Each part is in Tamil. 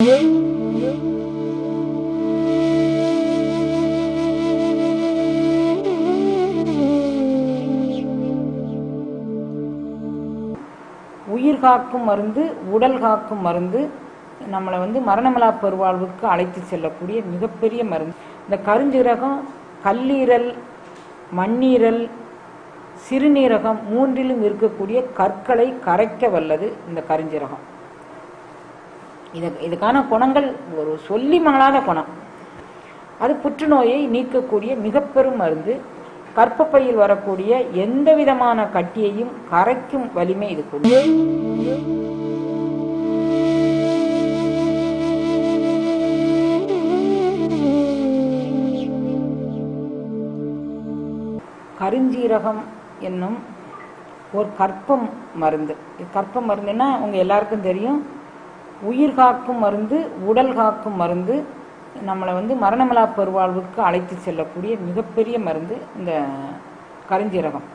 உயிர் காக்கும் மருந்து உடல் காக்கும் மருந்து நம்மளை வந்து மரணமலா பெருவாழ்வுக்கு அழைத்து செல்லக்கூடிய மிகப்பெரிய மருந்து. இந்த கருஞ்சீரகம் கல்லீரல் மண்ணீரல் சிறுநீரகம் மூன்றிலும் இருக்கக்கூடிய கற்களை கரைக்க வல்லது இந்த கருஞ்சீரகம். இது இதுக்கான குணங்கள் ஒரு சொல்லி மாளாத குணம். அது புற்றுநோயை நீக்கக்கூடிய மிகப்பெரும் மருந்து. கற்பப்பையில் வரக்கூடிய எந்த விதமான கட்டியையும் கரைக்கும் வலிமை இது கொடுக்கும் கருஞ்சீரகம் என்னும் ஒரு கற்பம் மருந்து. இது கற்ப மருந்துன்னா உங்க எல்லாருக்கும் தெரியும். உயிர் காக்கும் மருந்து உடல் காக்கும் மருந்து நம்மளை வந்து மரணமில்லா பெருவாழ்வுக்கு அழைத்து செல்லக்கூடிய மிகப்பெரிய மருந்து இந்த கருஞ்சீரகம்.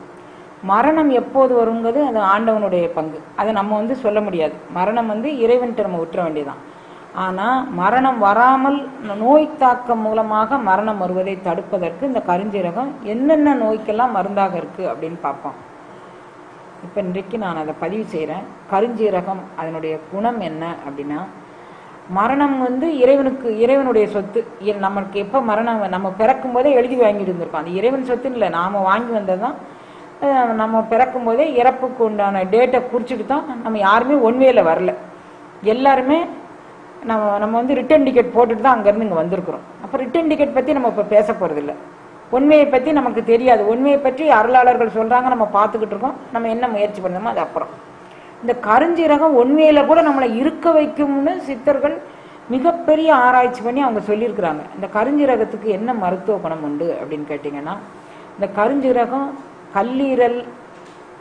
மரணம் எப்போது வருங்கிறது அது ஆண்டவனுடைய பங்கு. அதை நம்ம வந்து சொல்ல முடியாது. மரணம் வந்து இறைவன்கிட்ட நம்ம விட்டுற வேண்டியதான் ஆனால் மரணம் வராமல் நோய் தாக்கம் மூலமாக மரணம் வருவதை தடுப்பதற்கு இந்த கருஞ்சீரகம் என்னென்ன நோய்க்கெல்லாம் மருந்தாக இருக்குது அப்படின்னு பார்ப்போம். இப்போ இன்றைக்கு நான் அதை பதிவு செய்கிறேன் கருஞ்சீரகம் அதனுடைய குணம் என்ன அப்படின்னா மரணம் வந்து இறைவனுக்கு இறைவனுடைய சொத்து. நமக்கு எப்போ மரணம் நம்ம பிறக்கும் போதே எழுதி வாங்கிட்டு இருந்திருக்கோம். அந்த இறைவன் சொத்துன்னு இல்லை நாம் வாங்கி வந்தது தான் நம்ம பிறக்கும் போதே இறப்புக்கு உண்டான டேட்டை குறிச்சிட்டு தான் நம்ம யாருமே ஒன்வேல வரல. எல்லாருமே நம்ம நம்ம வந்து ரிட்டர்ன் டிக்கெட் போட்டுட்டு தான் அங்கேருந்து இங்கே வந்திருக்கிறோம். அப்போ ரிட்டர்ன் டிக்கெட் பற்றி நம்ம இப்போ பேச போகிறதில்ல உண்மையை பற்றி நமக்கு தெரியாது. உண்மையை பற்றி அருளாளர்கள் சொல்கிறாங்க நம்ம பார்த்துக்கிட்டு இருக்கோம். நம்ம என்ன முயற்சி பண்ணணுமோ அது அப்புறம். இந்த கருஞ்சீரகம் உண்மையில் கூட நம்மளை இருக்க வைக்கும்னு சித்தர்கள் மிகப்பெரிய ஆராய்ச்சி பண்ணி அவங்க சொல்லியிருக்கிறாங்க. இந்த கருஞ்சீரகத்துக்கு என்ன மருத்துவ குணம் உண்டு அப்படின்னு கேட்டிங்கன்னா இந்த கருஞ்சீரகம் கல்லீரல்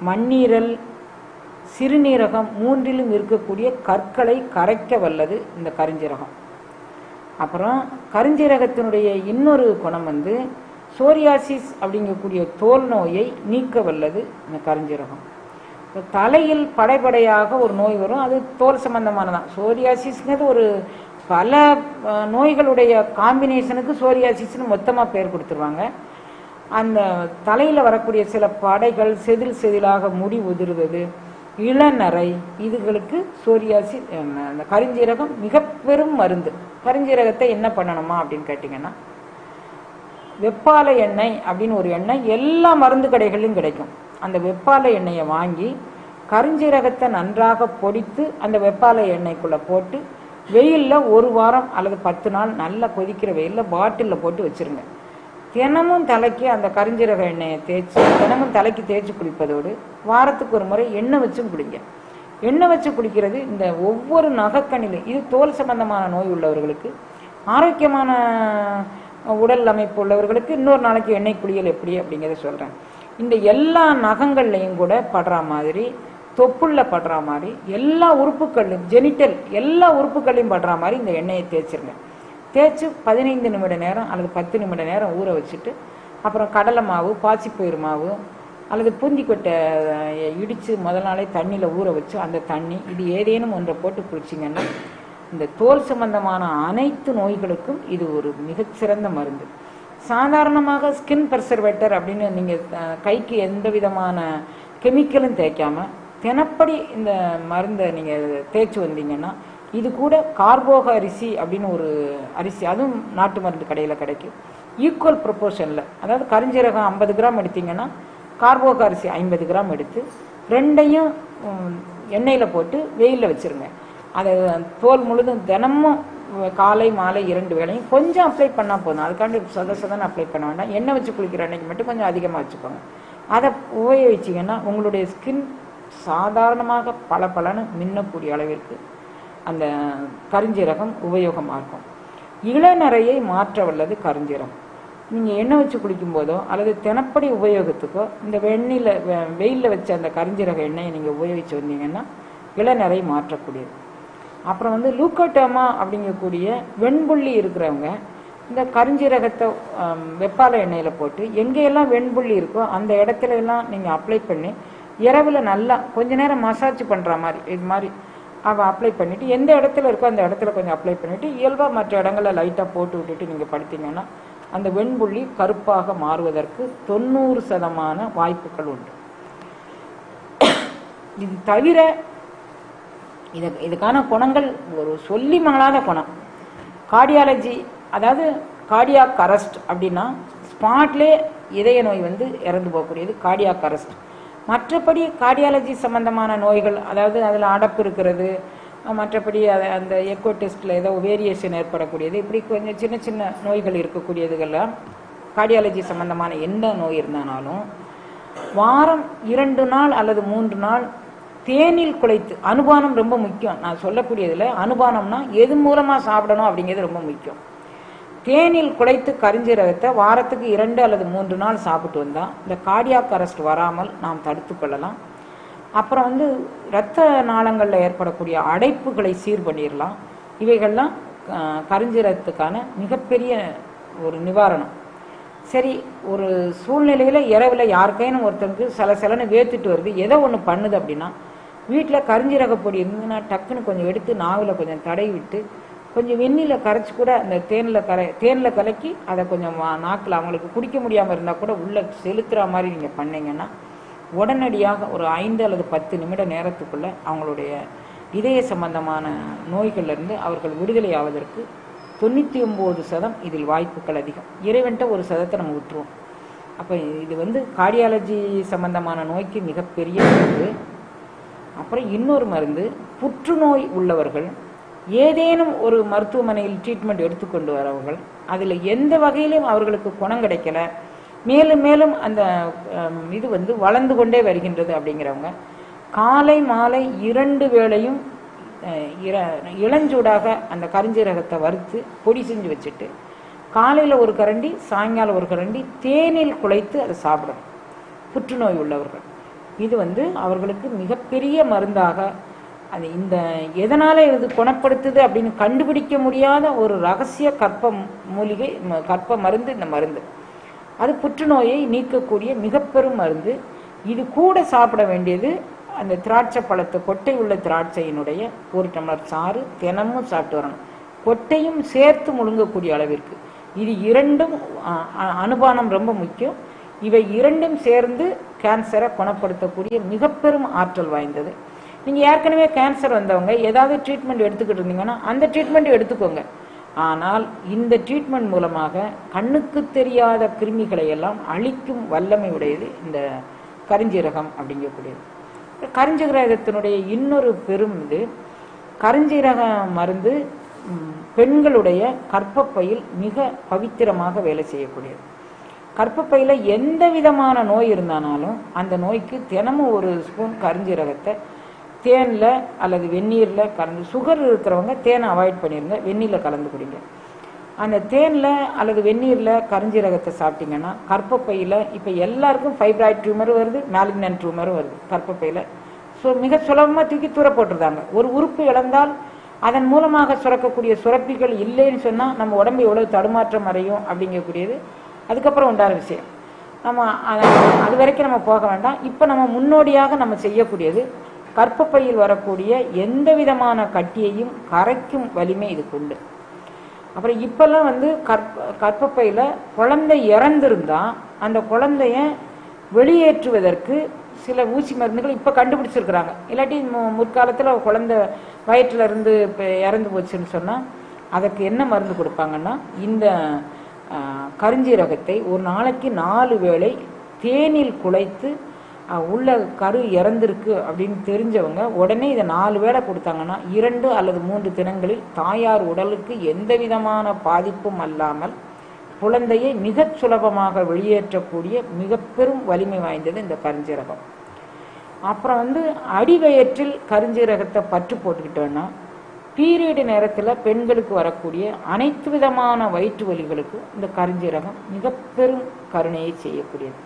மண்ணீரல் சிறுநீரகம் மூன்றிலும் இருக்கக்கூடிய கற்களை கரைக்க வல்லது இந்த கருஞ்சீரகம். அப்புறம் கருஞ்சீரகத்தினுடைய இன்னொரு குணம் வந்து சோரியாசிஸ் அப்படிங்கக்கூடிய தோல் நோயை நீக்க வல்லது இந்த கருஞ்சீரகம். இப்போ தலையில் படைப்படையாக ஒரு நோய் வரும் அது தோல் சம்பந்தமானதான் சோரியாசிஸ்ங்கிறது ஒரு பல நோய்களுடைய காம்பினேஷனுக்கு சோரியாசிஸ்னு மொத்தமாக பேர் கொடுத்துருவாங்க. அந்த தலையில் வரக்கூடிய சில படைகள் செதில் செதிலாக முடி உதிர்வது இளநரை இதுகளுக்கு சோரியாசி அந்த கருஞ்சீரகம் மிக பெரும் மருந்து. கருஞ்சீரகத்தை என்ன பண்ணணுமா அப்படின்னு கேட்டிங்கன்னா வெப்பாலை எண்ணெய் அப்படின்னு ஒரு எண்ணெய் எல்லா மருந்து கடைகளிலும் கிடைக்கும். அந்த வெப்பாலை எண்ணெயை வாங்கி கருஞ்சீரகத்தை நன்றாக பொடித்து அந்த வெப்பாலை எண்ணெய்க்குள்ளே போட்டு வெயிலில் ஒரு வாரம் அல்லது பத்து நாள் நல்லா கொதிக்கிற வெயிலில் பாட்டிலில் போட்டு வச்சிருங்க. தினமும் தலைக்கு அந்த கருஞ்சீரக எண்ணெயை தேய்ச்சி தினமும் தலைக்கு தேய்ச்சி குளிப்பதோடு வாரத்துக்கு ஒரு முறை எண்ணெய் வச்சும் குளிங்க எண்ணெய் வச்சு குளிக்கிறது இந்த ஒவ்வொரு நகைக்கணிலும் இது தோல் சம்பந்தமான நோய் உள்ளவர்களுக்கு ஆரோக்கியமான உடல் அமைப்பு உள்ளவர்களுக்கு இன்னொரு நாளைக்கு எண்ணெய் குளியல் எப்படி அப்படிங்கிறத சொல்கிறேன் இந்த எல்லா நகங்கள்லையும் கூட படுற மாதிரி தொப்புள்ள படுற மாதிரி எல்லா உறுப்புகள்லையும் ஜெனிட்டல் எல்லா உறுப்புகள்லையும் படுற மாதிரி இந்த எண்ணெயை தேய்ச்சிருங்க. தேய்ச்சி பதினைந்து நிமிட நேரம் அல்லது பத்து நிமிட நேரம் ஊற வச்சுட்டு அப்புறம் கடலை மாவு பாசிப்பயிறு மாவு அல்லது பூந்திக்கொட்டை இடித்து முதல் நாளே தண்ணியில் ஊற வச்சு அந்த தண்ணி இது ஏதேனும் ஒன்றை போட்டு குளிச்சிங்கன்னா இந்த தோல் சம்பந்தமான அனைத்து நோய்களுக்கும் இது ஒரு மிகச்சிறந்த மருந்து. சாதாரணமாக ஸ்கின் பர்சர்வேட்டர் அப்படின்னு நீங்கள் கைக்கு எந்த விதமான கெமிக்கலும் தேய்க்காம தினப்படி இந்த மருந்தை நீங்கள் தேய்ச்சி வந்தீங்கன்னா இது கூட கார்போக அரிசி அப்படின்னு ஒரு அரிசி அதுவும் நாட்டு மருந்து கடையில் கிடைக்கும். ஈக்குவல் ப்ரொப்போர்ஷனில் அதாவது கருஞ்சீரகம் ஐம்பது கிராம் எடுத்தீங்கன்னா கார்போக அரிசி ஐம்பது கிராம் எடுத்து ரெண்டையும் எண்ணெயில் போட்டு வெயிலில் வச்சுருங்க. அதை தோல் முழுதும் தினமும் காலை மாலை இரண்டு வேளையும் கொஞ்சம் அப்ளை பண்ணால் போதும். அதுக்காண்டி சொத சொதன்னு அப்ளை பண்ண வேண்டாம். எண்ணெய் வச்சு குளிக்கிற அன்னைக்கு மட்டும் கொஞ்சம் அதிகமாக வச்சுக்கோங்க. அதை உபயோகிச்சிங்கன்னா உங்களுடைய ஸ்கின் சாதாரணமாக பல பலன்னு மின்னக்கூடிய அளவிற்கு அந்த கருஞ்சீரகம் உபயோகமாக இருக்கும். இளநரையை மாற்ற வல்லது கருஞ்சீரகம். நீங்கள் எண்ணெய் வச்சு குளிக்கும் போதோ அல்லது தினப்படி உபயோகத்துக்கோ இந்த வெண்ணில வெயிலில் வச்ச அந்த கருஞ்சீரக எண்ணெயை நீங்கள் உபயோகிச்சு வந்தீங்கன்னா இளநரை மாற்றக்கூடியது. அப்புறம் வந்து லூக்கோட்டோமா அப்படிங்கக்கூடிய வெண்புள்ளி இருக்கிறவங்க இந்த கருஞ்சீரகத்தை வெப்பால வெப்பாலை எண்ணெயில் போட்டு எங்கேயெல்லாம் வெண்புள்ளி இருக்கோ அந்த இடத்துல எல்லாம் நீங்கள் அப்ளை பண்ணி இரவில் நல்லா கொஞ்ச நேரம் மசாஜ் பண்ணுற மாதிரி இது மாதிரி அவள் அப்ளை பண்ணிவிட்டு எந்த இடத்துல இருக்கோ அந்த இடத்துல கொஞ்சம் அப்ளை பண்ணிவிட்டு இயல்பாக மற்ற இடங்களில் லைட்டாக போட்டு விட்டுட்டு நீங்கள் படுத்தீங்கன்னா அந்த வெண்புள்ளி கருப்பாக மாறுவதற்கு தொண்ணூறு சதமான வாய்ப்புகள் உண்டு. இது தவிர இது இதுக்கான குணங்கள் ஒரு சொல்லி மாளாத குணம். கார்டியாலஜி அதாவது கார்டியாக் அரஸ்ட் அப்படின்னா ஸ்பாட்லே இதய நோய் வந்து இறந்து போகக்கூடியது கார்டியாக் அரஸ்ட் மற்றபடி கார்டியாலஜி சம்பந்தமான நோய்கள் அதாவது அதில் அடப்பு இருக்கிறது மற்றபடி அதை அந்த எக்கோ டெஸ்ட்டில் ஏதோ வேரியேஷன் ஏற்படக்கூடியது இப்படி கொஞ்சம் சின்ன சின்ன நோய்கள் இருக்கக்கூடியதுகள்லாம் கார்டியாலஜி சம்பந்தமான எந்த நோய் இருந்தானாலும் வாரம் இரண்டு நாள் அல்லது மூன்று நாள் தேனில் குலைத்து அனுபானம் ரொம்ப முக்கியம். நான் சொல்லக்கூடியதில் அனுபானம்னா எது மூலமாக சாப்பிடணும் அப்படிங்கிறது ரொம்ப முக்கியம். தேனில் குலைத்து கரிஞ்சீரகத்தை வாரத்துக்கு இரண்டு அல்லது மூன்று நாள் சாப்பிட்டு வந்தால் இந்த கார்டியாக் அரெஸ்ட் வராமல் நாம் தடுத்து கொள்ளலாம். அப்புறம் வந்து இரத்த நாளங்களில் ஏற்படக்கூடிய அடைப்புகளை சீர் பண்ணிடலாம் இவைகள்லாம் கரிஞ்சீரகத்துக்கான மிகப்பெரிய ஒரு நிவாரணம். சரி ஒரு சூழ்நிலையில் இரவில் யாருக்கையும் ஒருத்தருக்கு சில சிலன்னு வேத்துட்டு வருது. எதை ஒன்று பண்ணுது அப்படின்னா வீட்டில் கரிஞ்சீரக பொடி இருந்ததுன்னா டக்குன்னு கொஞ்சம் எடுத்து நாவில் கொஞ்சம் தடை விட்டு கொஞ்சம் வெந்நில கரைச்சி கூட அந்த தேனில் கரை தேனில் கலக்கி அதை கொஞ்சம் நாக்கில் அவங்களுக்கு குடிக்க முடியாமல் இருந்தால் கூட உள்ளே செலுத்துகிற மாதிரி நீங்கள் பண்ணிங்கன்னா உடனடியாக ஒரு ஐந்து அல்லது பத்து நிமிட நேரத்துக்குள்ளே அவங்களுடைய இதய சம்பந்தமான நோய்கள்லேருந்து அவர்கள் விடுதலை ஆவதற்கு தொண்ணூற்றி ஒம்பது சதம் இதில் வாய்ப்புகள் அதிகம். இறைவன்ட்ட ஒரு சதத்தை நம்ம விட்டுருவோம். அப்போ இது வந்து கார்டியாலஜி சம்பந்தமான நோய்க்கு மிகப்பெரிய மருந்து அப்புறம் இன்னொரு மருந்து புற்றுநோய் உள்ளவர்கள் ஏதேனும் ஒரு மருத்துவமனையில் ட்ரீட்மெண்ட் எடுத்துக்கொண்டு வரவர்கள் அதில் எந்த வகையிலும் அவர்களுக்கு குணம் கிடைக்கல. மேலும் மேலும் அந்த இது வந்து வளர்ந்து கொண்டே வருகின்றது அப்படிங்கிறவங்க காலை மாலை இரண்டு வேளையும் இர- இளஞ்சூடாக அந்த கரிஞ்சீரகத்தை வறுத்து பொடி செஞ்சு வச்சுட்டு காலையில் ஒரு கரண்டி சாயங்காலம் ஒரு கரண்டி தேனில் குழைத்து அதை சாப்பிடணும். புற்றுநோய் உள்ளவர்கள். இது வந்து அவர்களுக்கு மிகப்பெரிய மருந்தாக அது இந்த எதனால் இது குணப்படுத்துது அப்படின்னு கண்டுபிடிக்க முடியாத ஒரு ரகசிய கற்ப மூலிகை ம- கற்ப மருந்து இந்த மருந்து. அது புற்றுநோயை நீக்கக்கூடிய மிகப்பெரும் மருந்து. இது கூட சாப்பிட வேண்டியது அந்த திராட்சை பழத்தை கொட்டை உள்ள திராட்சையினுடைய ஒரு டம்ளர் சாறு தினமும் சாப்பிட்டு வரணும். கொட்டையும் சேர்த்து முழுங்கக்கூடிய அளவிற்கு. இது இரண்டும் அனுபானம் ரொம்ப முக்கியம். இவை இரண்டும் சேர்ந்து கேன்சரை குணப்படுத்தக்கூடிய மிகப்பெரும் ஆற்றல் வாய்ந்தது. நீங்கள் ஏற்கனவே கேன்சர் வந்தவங்க ஏதாவது ட்ரீட்மெண்ட் எடுத்துக்கிட்டு இருந்தீங்கன்னா அந்த ட்ரீட்மெண்ட் எடுத்துக்கோங்க. ஆனால் இந்த ட்ரீட்மெண்ட் மூலமாக கண்ணுக்கு தெரியாத கிருமிகளை எல்லாம் அழிக்கும் வல்லமை உடையது இந்த கரிஞ்சீரகம் அப்படிங்கக்கூடியது. கரிஞ்சீரகத்தினுடைய இன்னொரு பெரும் இது கரிஞ்சீரக மருந்து பெண்களுடைய கற்பப்பையில் மிக பவித்திரமாக வேலை செய்யக்கூடியது. கற்பப்பையில் எந்த விதமான நோய் இருந்தானாலும் அந்த நோய்க்கு தினமும் ஒரு ஸ்பூன் கரிஞ்சீரகத்தை தேனில் அல்லது வெந்நீரில் கலந்து சுகர் இருக்கிறவங்க தேனை அவாய்ட் பண்ணிடுங்க வெந்நீரில் கலந்து குடிங்க. அந்த தேனில் அல்லது வெந்நீரில் கரிஞ்சீரகத்தை சாப்பிட்டீங்கன்னா கற்பப்பையில் இப்போ எல்லாருக்கும் ஃபைப்ராய்ட் டியூமர் வருது மேலிக்னன் டியூமரும் வருது கற்பப்பையில். ஸோ மிக சுலபமாக தூக்கி தூர போட்டுருந்தாங்க ஒரு உறுப்பு இழந்தால் அதன் மூலமாக சுரக்கக்கூடிய சுரப்பிகள் இல்லைன்னு சொன்னால் நம்ம உடம்பு எவ்வளோ தடுமாற்றம் அடையும் அப்படிங்கக்கூடியது அதுக்கப்புறம் உண்டான விஷயம். நம்ம அதை அது வரைக்கும் நம்ம போக வேண்டாம். இப்போ நம்ம முன்னோடியாக நம்ம செய்யக்கூடியது கற்பப்பையில் வரக்கூடிய எந்த விதமான கட்டியையும் கரைக்கும் வலிமை இதுக்கு உண்டு. அப்புறம் இப்போல்லாம் வந்து கற்ப கற்பப்பையில் குழந்தை இறந்திருந்தால் அந்த குழந்தைய வெளியேற்றுவதற்கு சில ஊசி மருந்துகள் இப்போ கண்டுபிடிச்சிருக்கிறாங்க. இல்லாட்டி மு- முற்காலத்தில் குழந்தை வயிற்றுல இருந்து இப்போ இறந்து போச்சுன்னு சொன்னால் அதற்கு என்ன மருந்து கொடுப்பாங்கன்னா இந்த கருஞ்சீரகத்தை ஒரு நாளைக்கு நாலு வேளை தேனில் குழைத்து உள்ள கரு இறந்திருக்கு அப்படின்னு தெரிஞ்சவங்க உடனே இதை நாலு வேளை கொடுத்தாங்கன்னா இரண்டு அல்லது மூன்று தினங்களில் தாயார் உடலுக்கு எந்த விதமான பாதிப்பும் அல்லாமல் குழந்தையை மிகச் சுலபமாக வெளியேற்றக்கூடிய மிக பெரும் வலிமை வாய்ந்தது இந்த கருஞ்சீரகம். அப்புறம் வந்து அடிவயிற்றில் கருஞ்சீரகத்தை பற்று போட்டுக்கிட்டோன்னா பீரியடு நேரத்தில் பெண்களுக்கு வரக்கூடிய அனைத்து விதமான வயிற்று வலிகளுக்கு இந்த கருஞ்சீரகம் மிக பெரும் கருணையை செய்யக்கூடியது.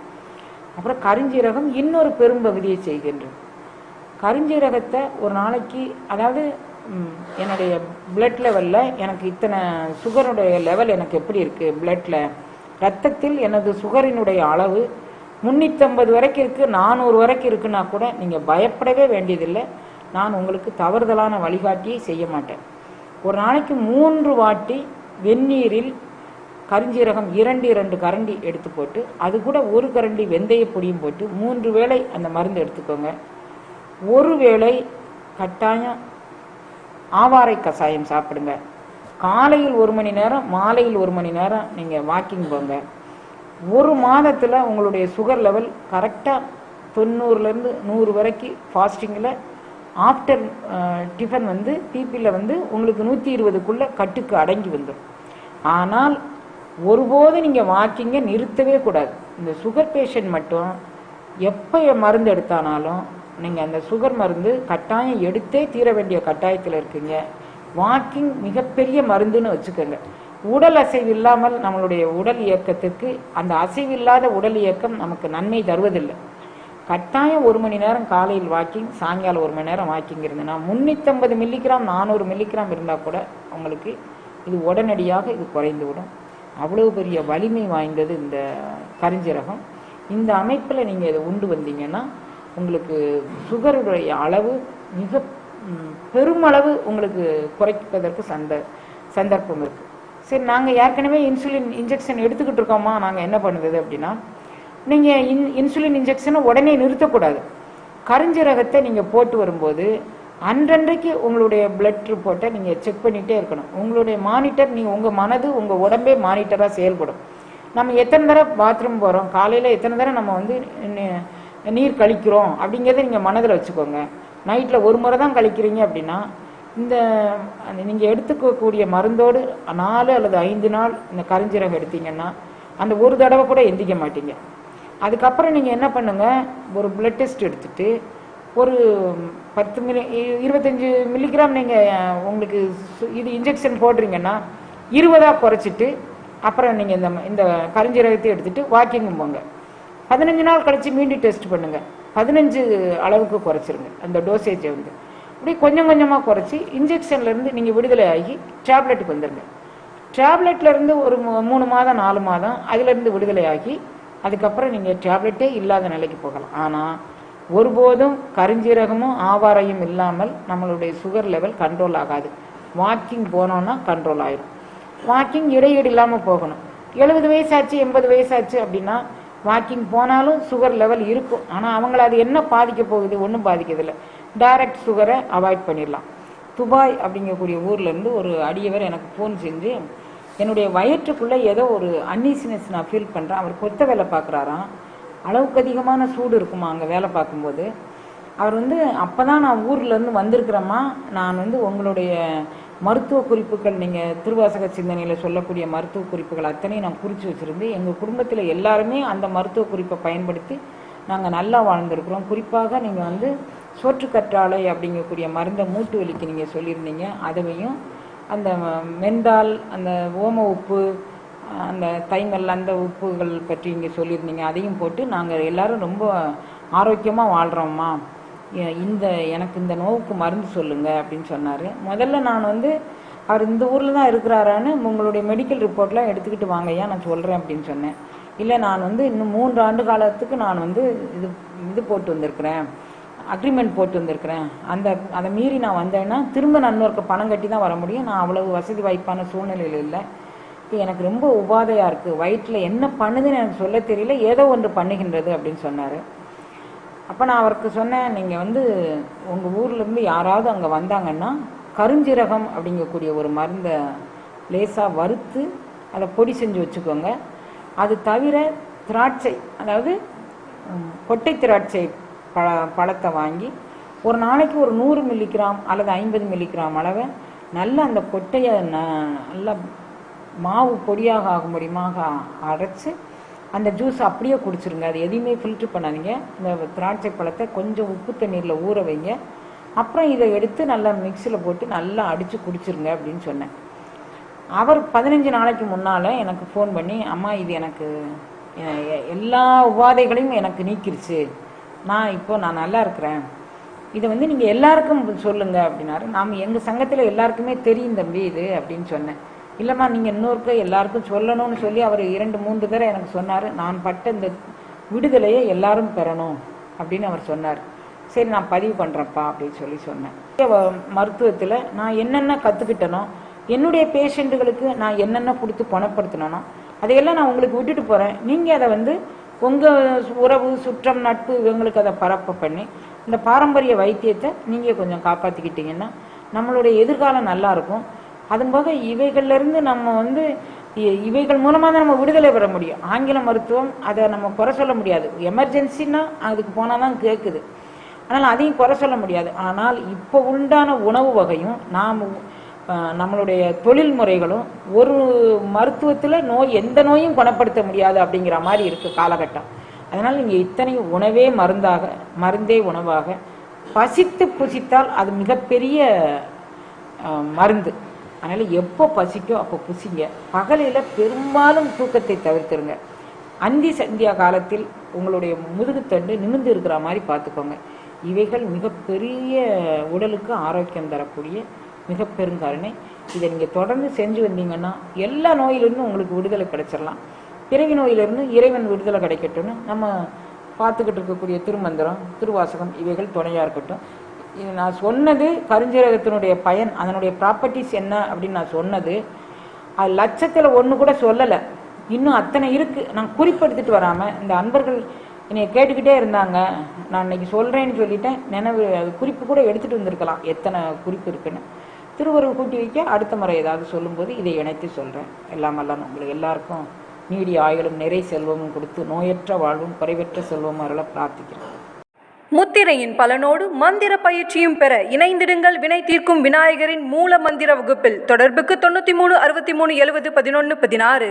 அப்புறம் கருஞ்சீரகம் இன்னொரு பெரும் பகுதியை செய்கின்றது. கருஞ்சீரகத்தை ஒரு நாளைக்கு அதாவது என்னுடைய பிளட் லெவலில் எனக்கு இத்தனை சுகருடைய லெவல் எனக்கு எப்படி இருக்குது பிளட்டில் ரத்தத்தில் எனது சுகரினுடைய அளவு முந்நூற்றம்பது வரைக்கும் இருக்குது நானூறு வரைக்கும் இருக்குன்னா கூட நீங்கள் பயப்படவே வேண்டியதில்லை. நான் உங்களுக்கு தவறுதலான வழிகாட்டியை செய்ய மாட்டேன். ஒரு நாளைக்கு மூன்று வாட்டி வெந்நீரில் கரிஞ்சீரகம் இரண்டு இரண்டு கரண்டி எடுத்து போட்டு அது கூட ஒரு கரண்டி வெந்தய பொடியும் போட்டு மூன்று வேளை அந்த மருந்து எடுத்துக்கோங்க. ஒரு வேளை கட்டாயம் ஆவாரை கஷாயம் சாப்பிடுங்க. காலையில் ஒரு மணி நேரம் மாலையில் ஒரு மணி நேரம் நீங்கள் வாக்கிங் போங்க. ஒரு மாதத்தில் உங்களுடைய சுகர் லெவல் கரெக்டாக தொண்ணூறுலேருந்து நூறு வரைக்கும் ஃபாஸ்டிங்கில் ஆஃப்டர் டிஃபன் uh, வந்து பிபியில் வந்து உங்களுக்கு நூற்றி இருபதுக்குள்ளே கட்டுக்கு அடங்கி வந்துடும் ஆனால் ஒருபோதும் நீங்கள் வாக்கிங்கை நிறுத்தவே கூடாது. இந்த சுகர் பேஷண்ட் மட்டும் எப்போ மருந்து எடுத்தானாலும் நீங்கள் அந்த சுகர் மருந்து கட்டாயம் எடுத்தே தீர வேண்டிய கட்டாயத்தில் இருக்கீங்க. வாக்கிங் மிகப்பெரிய மருந்துன்னு வச்சுக்கோங்க. உடல் அசைவு இல்லாமல் நம்மளுடைய உடல் இயக்கத்துக்கு அந்த அசைவு இல்லாத உடல் இயக்கம் நமக்கு நன்மை தருவதில்லை. கட்டாயம் ஒரு மணி நேரம் காலையில் வாக்கிங் சாயங்காலம் ஒரு மணி நேரம் வாக்கிங் இருந்ததுன்னா முந்நூற்றம்பது மில்லிகிராம் நானூறு மில்லிகிராம் இருந்தால் கூட உங்களுக்கு இது உடனடியாக இது குறைந்து விடும் அவ்வளவு பெரிய வலிமை வாய்ந்தது இந்த கரிஞ்சிரகம். இந்த அமைப்பில் நீங்கள் இதை உண்டு வந்தீங்கன்னா உங்களுக்கு சுகருடைய அளவு மிக பெருமளவு உங்களுக்கு குறைப்பதற்கு சந்த சந்தர்ப்பம் இருக்குது சரி நாங்கள் ஏற்கனவே இன்சுலின் இன்ஜெக்ஷன் எடுத்துக்கிட்டு இருக்கோமா? நாங்கள் என்ன பண்ணுறது அப்படின்னா நீங்கள் இன் இன்சுலின் இன்ஜெக்ஷனை உடனே நிறுத்தக்கூடாது. கரிஞ்சீரகத்தை நீங்கள் போட்டு வரும்போது அன்றன்றைக்கு உங்களுடைய பிளட் ரிப்போர்ட்டை நீங்கள் செக் பண்ணிகிட்டே இருக்கணும். உங்களுடைய மானிட்டர் நீங்கள் உங்கள் மனது உங்கள் உடம்பே மானிட்டராக செயல்படும். நம்ம எத்தனை தடவை பாத்ரூம் போகிறோம் காலையில் எத்தனை தடவை நம்ம வந்து நீர் கழிக்கிறோம்? அப்படிங்கிறத நீங்கள் மனதில் வச்சுக்கோங்க. நைட்டில் ஒரு முறை தான் கழிக்கிறீங்க அப்படின்னா இந்த நீங்கள் எடுத்துக்கக்கூடிய மருந்தோடு நாலு அல்லது ஐந்து நாள் இந்த கரிஞ்சீரகம் எடுத்தீங்கன்னா அந்த ஒரு தடவை கூட எந்திக்க மாட்டீங்க. அதுக்கப்புறம் நீங்கள் என்ன பண்ணுங்கள் ஒரு பிளட் டெஸ்ட் எடுத்துகிட்டு ஒரு பத்து மில்லி இருபத்தஞ்சி இருபத்தஞ்சு மில்லிகிராம் நீங்கள் உங்களுக்கு சு- இது இன்ஜெக்ஷன் போடுறீங்கன்னா இருபதாக குறைச்சிட்டு அப்புறம் நீங்கள் இந்த இந்த கரிஞ்சீரகத்தை எடுத்துகிட்டு வாக்கிங் போங்க. பதினஞ்சு நாள் கழித்து மீண்டும் டெஸ்ட் பண்ணுங்கள் பதினஞ்சு அளவுக்கு குறைச்சிருங்க அந்த டோசேஜை வந்து. இப்படி கொஞ்சம் கொஞ்சமாக குறைச்சி இன்ஜெக்ஷன்லேருந்து நீங்கள் விடுதலை ஆகி டேப்லெட்டுக்கு வந்துடுங்க டேப்லெட்லேருந்து ஒரு மூ- மூணு மாதம் நாலு மாதம் அதுலேருந்து விடுதலை ஆகி அதுக்கப்புறம் நீங்கள் டேப்லெட்டே இல்லாத நிலைக்கு போகலாம். ஆனால் ஒருபோதும் கருஞ்சீரகமும் ஆவாரையும் இல்லாமல் நம்மளுடைய சுகர் லெவல் கண்ட்ரோல் ஆகாது. வாக்கிங் போனோன்னா கண்ட்ரோல் ஆயிடும் வாக்கிங் இடையீடு இல்லாமல் போகணும். எழுபது வயசாச்சு எண்பது வயசாச்சு அப்படின்னா வாக்கிங் போனாலும் சுகர் லெவல் இருக்கும். ஆனால் அவங்கள அது என்ன பாதிக்க போகுது? ஒன்றும் பாதிக்கிறதில்ல. டைரக்ட் சுகரை அவாய்ட் பண்ணிடலாம். துபாய் அப்படிங்கக்கூடிய ஊர்லேருந்து ஒரு அடியவர் எனக்கு ஃபோன் செஞ்சு என்னுடைய வயிற்றுக்குள்ளே ஏதோ ஒரு அன்னீசினஸ் நான் ஃபீல் பண்ணுறேன் அவர் கொத்த வேலை பார்க்குறாராம். அளவுக்கு அதிகமான சூடு இருக்குமா அங்கே வேலை பார்க்கும்போது? அவர் வந்து அப்போ தான் நான் ஊர்லேருந்து வந்திருக்கிறேம்மா. நான் வந்து உங்களுடைய மருத்துவ குறிப்புகள் நீங்கள் திருவாசக சிந்தனையில் சொல்லக்கூடிய மருத்துவ குறிப்புகள் அத்தனையும் நான் குறித்து வச்சுருந்து எங்கள் குடும்பத்தில் எல்லாருமே அந்த மருத்துவ குறிப்பை பயன்படுத்தி நாங்கள் நல்லா வாழ்ந்துருக்குறோம். குறிப்பாக நீங்கள் வந்து சோற்றுக்கற்றாழை அப்படிங்கக்கூடிய மருந்தை மூட்டு வலிக்கு நீங்கள் சொல்லியிருந்தீங்க. அதுவையும் அந்த மெண்டால் அந்த ஓம உப்பு அந்த தைமல் அந்த உப்புகள் பற்றி இங்கே சொல்லியிருந்தீங்க. அதையும் போட்டு நாங்கள் எல்லாரும் ரொம்ப ஆரோக்கியமாக வாழ்கிறோம்மா இந்த எனக்கு இந்த நோவுக்கு மருந்து சொல்லுங்கள் அப்படின்னு சொன்னார். முதல்ல நான் வந்து அவர் இந்த ஊரில் தான் இருக்கிறாரான்னு உங்களுடைய மெடிக்கல் ரிப்போர்ட்லாம் எடுத்துக்கிட்டு வாங்கய்யா நான் சொல்கிறேன் அப்படின்னு சொன்னேன். இல்லை நான் வந்து இன்னும் மூன்று ஆண்டு காலத்துக்கு நான் வந்து இது இது போட்டு வந்திருக்கிறேன். அக்ரிமெண்ட் போட்டு வந்திருக்கிறேன். அந்த அதை மீறி நான் வந்தேன்னா திரும்ப நான் இன்னொருக்க பணம் கட்டி தான் வர முடியும். நான் அவ்வளவு வசதி வாய்ப்பான சூழ்நிலையில் இல்லை. இப்போ எனக்கு ரொம்ப உபாதையாக இருக்குது வயிற்றில் என்ன பண்ணுதுன்னு எனக்கு சொல்ல தெரியல. ஏதோ ஒன்று பண்ணுகின்றது அப்படின்னு சொன்னார். அப்போ நான் அவருக்கு சொன்னேன் நீங்கள் வந்து உங்கள் ஊர்லேருந்து யாராவது அங்கே வந்தாங்கன்னா கருஞ்சீரகம் அப்படிங்கக்கூடிய ஒரு மருந்தை லேசாக வறுத்து அதை பொடி செஞ்சு வச்சுக்கோங்க. அது தவிர திராட்சை அதாவது கொட்டை திராட்சை பழ பழத்தை வாங்கி ஒரு நாளைக்கு ஒரு நூறு மில்லிகிராம் அல்லது ஐம்பது மில்லிகிராம் அளவை நல்லா அந்த கொட்டையை ந- நல்லா மாவு பொடியாக ஆகும் முடியுமாக அரைச்சு அந்த ஜூஸ் அப்படியே குடிச்சிருங்க. அது எதையுமே ஃபில்ட்ரு பண்ணாதீங்க. இந்த திராட்சை பழத்தை கொஞ்சம் உப்பு தண்ணீரில் ஊற வைங்க. அப்புறம் இதை எடுத்து நல்லா மிக்சியில் போட்டு நல்லா அடித்து குடிச்சிருங்க அப்படின்னு சொன்னேன். அவர் பதினஞ்சு நாளைக்கு முன்னால் எனக்கு ஃபோன் பண்ணி அம்மா இது எனக்கு எல்லா உபாதைகளையும் எனக்கு நீக்கிருச்சு. நான் இப்போ நான் நல்லா இருக்கிறேன். இதை வந்து நீங்கள் எல்லாருக்கும் சொல்லுங்க அப்படின்னாரு. நாம் எங்கள் சங்கத்தில் எல்லாருக்குமே தெரியும் தம்பி இது அப்படின்னு சொன்னேன். இல்லைம்மா நீங்கள் இன்னொருக்க எல்லாருக்கும் சொல்லணும்னு சொல்லி அவர் இரண்டு மூன்று தடவை எனக்கு சொன்னார். நான் பட்ட இந்த விடுதலையை எல்லாரும் பெறணும் அப்படின்னு அவர் சொன்னார். சரி நான் பதிவு பண்ணுறேன்ப்பா அப்படின்னு சொல்லி சொன்னேன். மருத்துவத்தில் நான் என்னென்ன கற்றுக்கிட்டனோ என்னுடைய பேஷண்ட்டுகளுக்கு நான் என்னென்ன கொடுத்து பணப்படுத்தினனோ அதையெல்லாம் நான் உங்களுக்கு விட்டுட்டு போகிறேன் நீங்கள் அதை வந்து உங்கள் உறவு சுற்றம் நட்பு இவங்களுக்கு அதை பரப்ப பண்ணி இந்த பாரம்பரிய வைத்தியத்தை நீங்கள் கொஞ்சம் காப்பாற்றிக்கிட்டீங்கன்னா நம்மளுடைய எதிர்காலம் நல்லாயிருக்கும் அதுபோக அதன் போக இவைகள்லேருந்து நம்ம வந்து இ- இவைகள் மூலமாக தான் நம்ம விடுதலை பெற முடியும். ஆங்கில மருத்துவம் அதை நம்ம குறை சொல்ல முடியாது. எமர்ஜென்சின்னா அதுக்கு போனால் தான் கேட்குது ஆனால் அதையும் குறை சொல்ல முடியாது. ஆனால் இப்போ உண்டான உணவு வகையும் நாம் நம்மளுடைய தொழில் முறைகளும் ஒரு மருத்துவத்தில் நோய் எந்த நோயும் குணப்படுத்த முடியாது அப்படிங்கிற மாதிரி இருக்குது காலகட்டம். அதனால் நீங்கள் இத்தனை உணவே மருந்தாக மருந்தே உணவாக பசித்து புசித்தால் அது மிகப்பெரிய மருந்து. அதனால் எப்போ பசிக்கோ அப்போ புசிங்க. பகலில் பெரும்பாலும் தூக்கத்தை தவிர்த்துருங்க. அந்தி சந்தியா காலத்தில் உங்களுடைய முதுகுத்தண்டு நிமிந்து இருக்கிற மாதிரி பார்த்துக்கோங்க. இவைகள் மிகப்பெரிய உடலுக்கு ஆரோக்கியம் தரக்கூடிய மிக பெருங்கருணை இதை நீங்கள் தொடர்ந்து செஞ்சு வந்தீங்கன்னா எல்லா நோயிலிருந்தும் உங்களுக்கு விடுதலை கிடைச்சிடலாம் பிறவி நோயிலிருந்து இறைவன் விடுதலை கிடைக்கட்டும்னு நம்ம பார்த்துக்கிட்டு இருக்கக்கூடிய திருமந்திரம் திருவாசகம் இவைகள் துணையாக இருக்கட்டும். இது நான் சொன்னது கருஞ்சீரகத்தினுடைய பயன் அதனுடைய ப்ராப்பர்ட்டிஸ் என்ன அப்படின்னு நான் சொன்னது. அது லட்சத்தில் ஒன்று கூட சொல்லலை. இன்னும் அத்தனை இருக்குது நான் குறிப்பெடுத்துட்டு வராமல் இந்த அன்பர்கள் என்னை கேட்டுக்கிட்டே இருந்தாங்க. நான் இன்னைக்கு சொல்கிறேன்னு சொல்லிட்டேன். நினைவு அது குறிப்பு கூட எடுத்துகிட்டு வந்திருக்கலாம். எத்தனை குறிப்பு இருக்குன்னு. திருவருள் கூட்டி வைக்க அடுத்த முறை ஏதாவது சொல்லும்போது இதை இணைத்து சொல்கிறேன் எல்லாம் எல்லாம் உங்களுக்கு எல்லாருக்கும் நீடி ஆயுளும் நிறை செல்வமும் கொடுத்து நோயற்ற வாழ்வும் குறைவற்ற செல்வமும் அருள பிரார்த்திக்கிறேன் முத்திரையின் பலனோடு மந்திர பயிற்சியும் பெற இணைந்திடுங்கள் வினை தீர்க்கும் விநாயகரின் மூல மந்திர வகுப்பில். தொடர்புக்கு தொண்ணூற்றி மூணு அறுபத்தி மூணு எழுபது பதினொன்று பதினாறு.